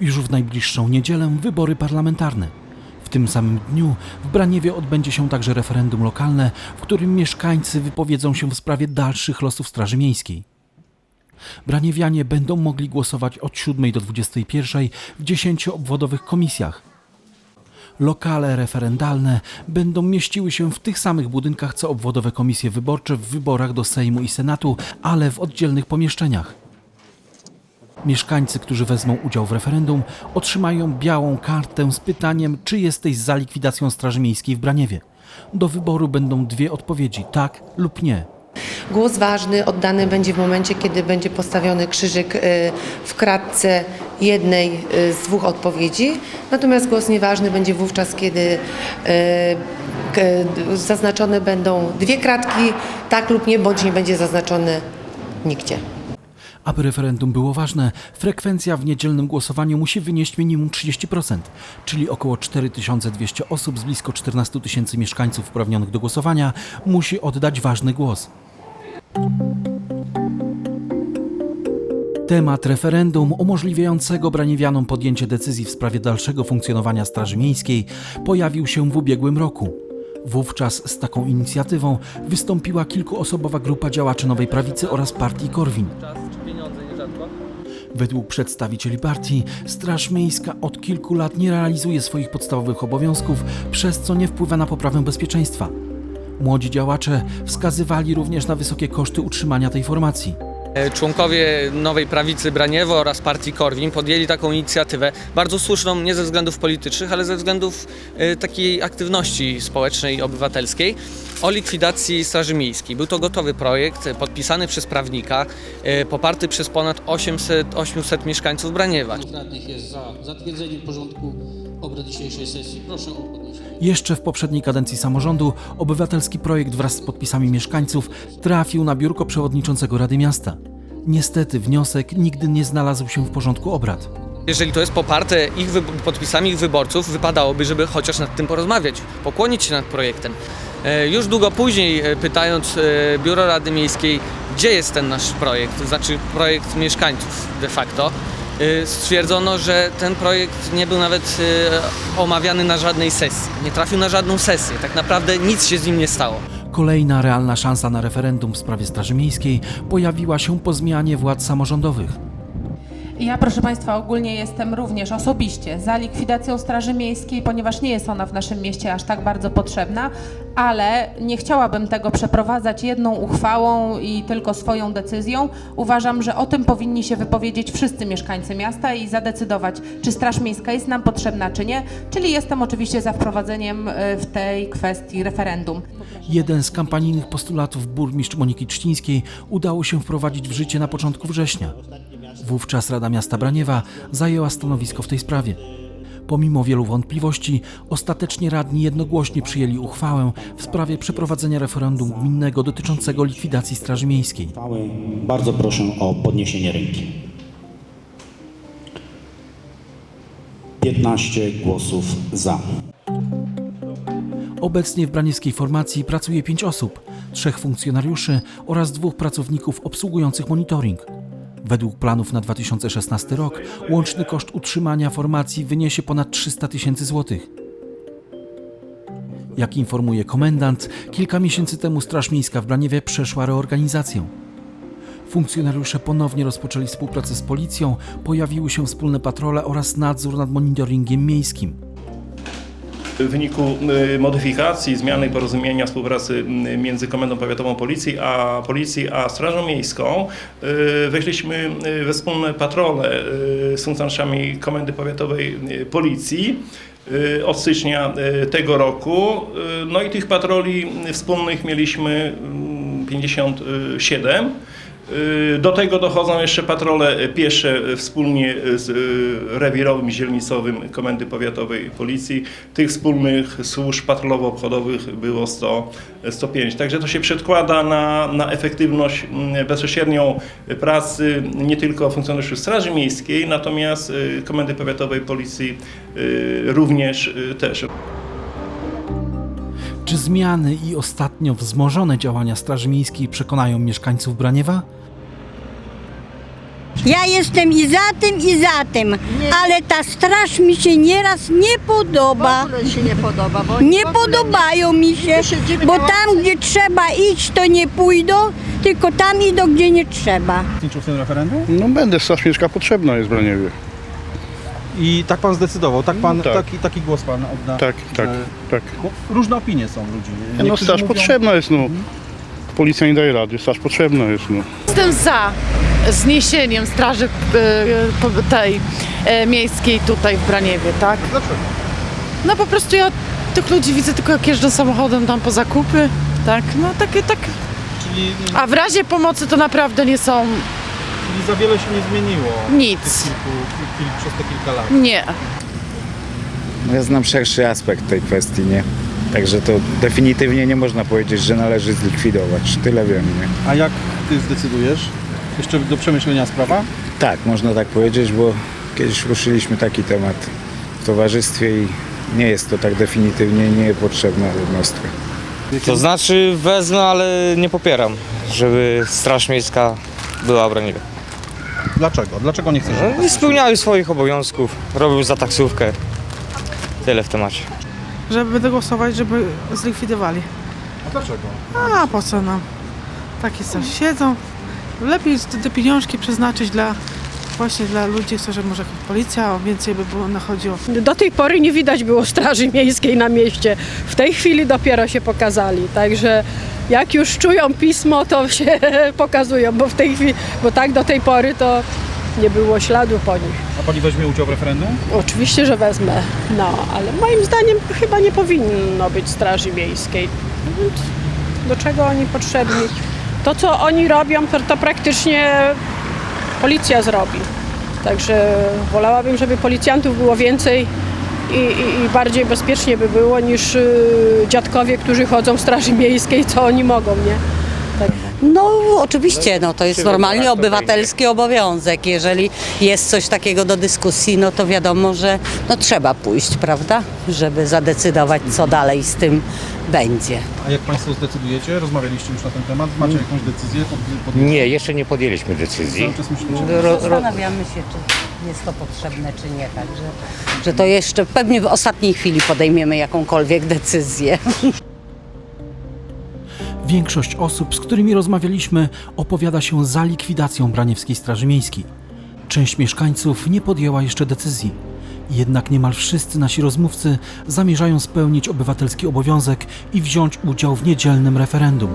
Już w najbliższą niedzielę wybory parlamentarne. W tym samym dniu w Braniewie odbędzie się także referendum lokalne, w którym mieszkańcy wypowiedzą się w sprawie dalszych losów Straży Miejskiej. Braniewianie będą mogli głosować od 7 do 21 w 10 obwodowych komisjach. Lokale referendalne będą mieściły się w tych samych budynkach co obwodowe komisje wyborcze w wyborach do Sejmu i Senatu, ale w oddzielnych pomieszczeniach. Mieszkańcy, którzy wezmą udział w referendum, otrzymają białą kartę z pytaniem, czy jesteś za likwidacją Straży Miejskiej w Braniewie. Do wyboru będą dwie odpowiedzi: tak lub nie. Głos ważny oddany będzie w momencie, kiedy będzie postawiony krzyżyk y, w kratce jednej y, z dwóch odpowiedzi, natomiast głos nieważny będzie wówczas, kiedy y, zaznaczone będą dwie kratki, tak lub nie, bądź nie będzie zaznaczony nigdzie. Aby referendum było ważne, frekwencja w niedzielnym głosowaniu musi wynieść minimum 30%, czyli około 4200 osób z blisko 14 tysięcy mieszkańców uprawnionych do głosowania musi oddać ważny głos. Temat referendum umożliwiającego braniewianom podjęcie decyzji w sprawie dalszego funkcjonowania Straży Miejskiej pojawił się w ubiegłym roku. Wówczas z taką inicjatywą wystąpiła kilkuosobowa grupa działaczy Nowej Prawicy oraz partii Korwin. Według przedstawicieli partii, Straż Miejska od kilku lat nie realizuje swoich podstawowych obowiązków, przez co nie wpływa na poprawę bezpieczeństwa. Młodzi działacze wskazywali również na wysokie koszty utrzymania tej formacji. E, Członkowie Nowej Prawicy Braniewo oraz partii Korwin podjęli taką inicjatywę, bardzo słuszną nie ze względów politycznych, ale ze względów e, takiej aktywności społecznej i obywatelskiej o likwidacji Straży Miejskiej. Był to gotowy projekt, e, podpisany przez prawnika, poparty przez ponad 800, 800 mieszkańców Braniewa. jest za zatwierdzeniem porządku obrad dzisiejszej sesji. Proszę o. Jeszcze w poprzedniej kadencji samorządu obywatelski projekt wraz z podpisami mieszkańców trafił na biurko przewodniczącego Rady Miasta. Niestety wniosek nigdy nie znalazł się w porządku obrad. Jeżeli to jest poparte ich podpisami ich wyborców, wypadałoby, żeby chociaż nad tym porozmawiać, pokłonić się nad projektem. E, Już długo później, e, pytając e, Biuro Rady Miejskiej, gdzie jest ten nasz projekt, to znaczy projekt mieszkańców de facto, stwierdzono, że ten projekt nie był nawet e, omawiany na żadnej sesji. Nie trafił na żadną sesję. Tak naprawdę nic się z nim nie stało. Kolejna realna szansa na referendum w sprawie Straży Miejskiej pojawiła się po zmianie władz samorządowych. Ja, proszę Państwa, ogólnie jestem również osobiście za likwidacją Straży Miejskiej, ponieważ nie jest ona w naszym mieście aż tak bardzo potrzebna, ale nie chciałabym tego przeprowadzać jedną uchwałą i tylko swoją decyzją. Uważam, że o tym powinni się wypowiedzieć wszyscy mieszkańcy miasta i zadecydować, czy Straż Miejska jest nam potrzebna, czy nie. Czyli jestem oczywiście za wprowadzeniem y, w tej kwestii referendum. Jeden z kampanijnych postulatów burmistrz Moniki Trzcińskiej udało się wprowadzić w życie na początku września. Wówczas Rada Miasta Braniewa zajęła stanowisko w tej sprawie. Pomimo wielu wątpliwości, ostatecznie radni jednogłośnie przyjęli uchwałę w sprawie przeprowadzenia referendum gminnego dotyczącego likwidacji Straży Miejskiej. uchwały. Bardzo proszę o podniesienie ręki. 15 głosów za. Obecnie w braniewskiej formacji pracuje pięć osób, trzech funkcjonariuszy oraz dwóch pracowników obsługujących monitoring. Według planów na 2016 rok łączny koszt utrzymania formacji wyniesie ponad 300 tysięcy złotych. Jak informuje komendant, kilka miesięcy temu Straż Miejska w Braniewie przeszła reorganizację. Funkcjonariusze ponownie rozpoczęli współpracę z policją, pojawiły się wspólne patrole oraz nadzór nad monitoringiem miejskim. W wyniku y, modyfikacji, zmiany porozumienia współpracy y, między Komendą Powiatową Policji a, Policji a Strażą Miejską y, weszliśmy we wspólne patrole z funkcjonariuszami Komendy Powiatowej Policji od stycznia tego roku. No i tych patroli wspólnych mieliśmy mm, 57. Y, Do tego dochodzą jeszcze patrole piesze wspólnie z y, rewirowym i dzielnicowym Komendy Powiatowej Policji. Tych wspólnych służb patrolowo-obchodowych było 100, 105. Także to się przedkłada na, na efektywność mm, bezpośrednią pracy nie tylko funkcjonariuszy Straży Miejskiej, natomiast y, Komendy Powiatowej Policji również też. Czy zmiany i ostatnio wzmożone działania Straży Miejskiej przekonają mieszkańców Braniewa? Ja jestem i za tym, i za tym, ale ta straż mi się nieraz nie podoba. W ogóle się nie podoba, bo Nie w ogóle podobają mi się, siedzimy bo na tam, gdzie trzeba iść, to nie pójdą, tylko tam idą, gdzie nie trzeba. uczestniczył w tym referendum? No będę, Straż Miejska potrzebna jest w Braniewie. I tak pan zdecydował, tak pan, Tak. taki, taki głos pan odda? Tak, tak, że- tak. Bo różne opinie są ludzi. No Niektórzy straż mówią- potrzebna jest, no. Policja nie daje rady, straż potrzebna jest, no. Jestem za zniesieniem straży e, po- tej e, miejskiej tutaj w Braniewie, tak? Dlaczego? No po prostu ja tych ludzi widzę tylko jak jeżdżą samochodem tam po zakupy, tak? No takie tak. Czyli, A w razie pomocy to naprawdę nie są czyli za wiele się nie zmieniło Nic. w tych kilku, kil, przez te kilka lat. nie. Ja znam szerszy aspekt tej kwestii, nie? Także to definitywnie nie można powiedzieć, że należy zlikwidować. Tyle wiem, nie? A jak ty zdecydujesz? Jeszcze do przemyślenia sprawa? Tak, można tak powiedzieć, bo kiedyś ruszyliśmy taki temat w towarzystwie i nie jest to tak definitywnie niepotrzebna jednostka. To znaczy wezmę, ale nie popieram, żeby Straż Miejska była Braniewie. Dlaczego? Dlaczego nie chcesz? żeby Nie spełniały swoich obowiązków, robił za taksówkę. Tyle w temacie. Żeby będę głosować, żeby zlikwidowali. A dlaczego? A po co nam? Takie coś siedzą. Lepiej te pieniążki przeznaczyć dla właśnie dla ludzi, którzy może policja więcej by było nachodziło. Do tej pory nie widać było straży miejskiej na mieście. W tej chwili dopiero się pokazali, także jak już czują pismo, to się pokazują, bo w tej chwili, bo tak do tej pory to nie było śladu po nich. A pani weźmie udział w referendum? Oczywiście, że wezmę, no, ale moim zdaniem chyba nie powinno być straży miejskiej. Więc Do czego oni potrzebni? To, co oni robią, to, to praktycznie policja zrobi. Także wolałabym, żeby policjantów było więcej i, i, i bardziej bezpiecznie by było niż y, dziadkowie, którzy chodzą w straży miejskiej, co oni mogą, nie? No oczywiście, no to jest normalnie obywatelski obowiązek. Jeżeli jest coś takiego do dyskusji, no to wiadomo, że no trzeba pójść, prawda? Żeby zadecydować, co dalej z tym będzie. A jak państwo zdecydujecie? Rozmawialiście już na ten temat? Macie jakąś decyzję? Pod, pod... Nie, jeszcze nie podjęliśmy decyzji. Cały czas myślicie? Zastanawiamy się, czy jest to potrzebne, czy nie. Także, że to jeszcze pewnie w ostatniej chwili podejmiemy jakąkolwiek decyzję. Większość osób, z którymi rozmawialiśmy, opowiada się za likwidacją Braniewskiej Straży Miejskiej. Część mieszkańców nie podjęła jeszcze decyzji. Jednak niemal wszyscy nasi rozmówcy zamierzają spełnić obywatelski obowiązek i wziąć udział w niedzielnym referendum.